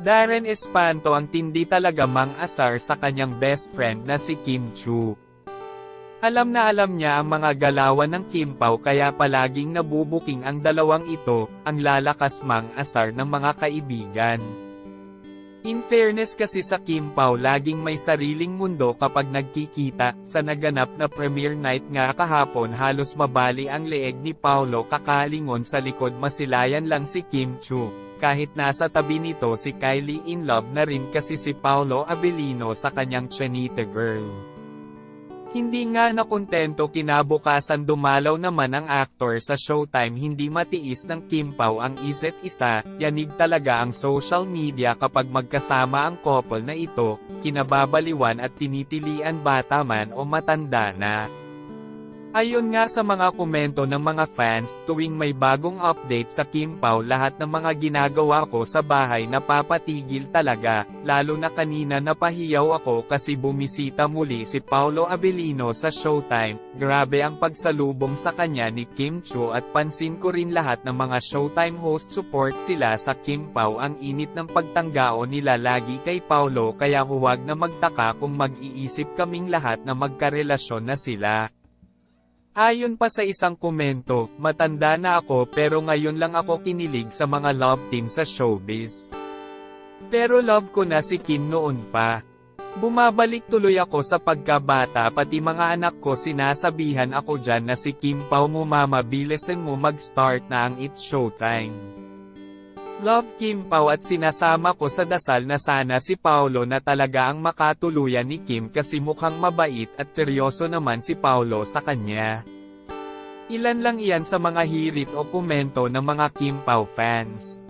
Darren Espanto ang tindi talaga mang-asar sa kanyang best friend na si Kim Chu. Alam na alam niya ang mga galawan ng Kim Pao kaya palaging nabubuking ang dalawang ito, ang lalakas mang-asar ng mga kaibigan. In fairness kasi sa Kim Pao laging may sariling mundo kapag nagkikita, sa naganap na premiere night nga kahapon halos mabali ang leeg ni Paulo kakalingon sa likod masilayan lang si Kim Chu. Kahit nasa tabi nito si Kylie in love na rin kasi si Paulo Abelino sa kanyang Chinita girl. Hindi nga nakontento kinabukasan dumalaw naman ang aktor sa Showtime hindi matiis ng Kim Pao ang isa't isa, yanig talaga ang social media kapag magkasama ang couple na ito, kinababaliwan at tinitilian bata man o matanda na. Ayon nga sa mga komento ng mga fans, tuwing may bagong update sa Kim Pao lahat ng mga ginagawa ko sa bahay napapatigil talaga, lalo na kanina napahiyaw ako kasi bumisita muli si Paulo Abelino sa Showtime, grabe ang pagsalubong sa kanya ni Kim Chu at pansin ko rin lahat ng mga Showtime host support sila sa Kim Pao ang init ng pagtanggao nila lagi kay Paulo kaya huwag na magtaka kung mag-iisip kaming lahat na magkarelasyon na sila. Ayon pa sa isang komento, matanda na ako pero ngayon lang ako kinilig sa mga love team sa showbiz. Pero love ko na si Kim noon pa. Bumabalik tuloy ako sa pagkabata pati mga anak ko sinasabihan ako dyan na si Kim Pao mo mama bilisan mo mag-start na ang It's Showtime. Love Kim Pao at sinasama ko sa dasal na sana si Paulo na talaga ang makatuluyan ni Kim kasi mukhang mabait at seryoso naman si Paulo sa kanya. Ilan lang iyan sa mga hirit o komento ng mga Kim Pao fans.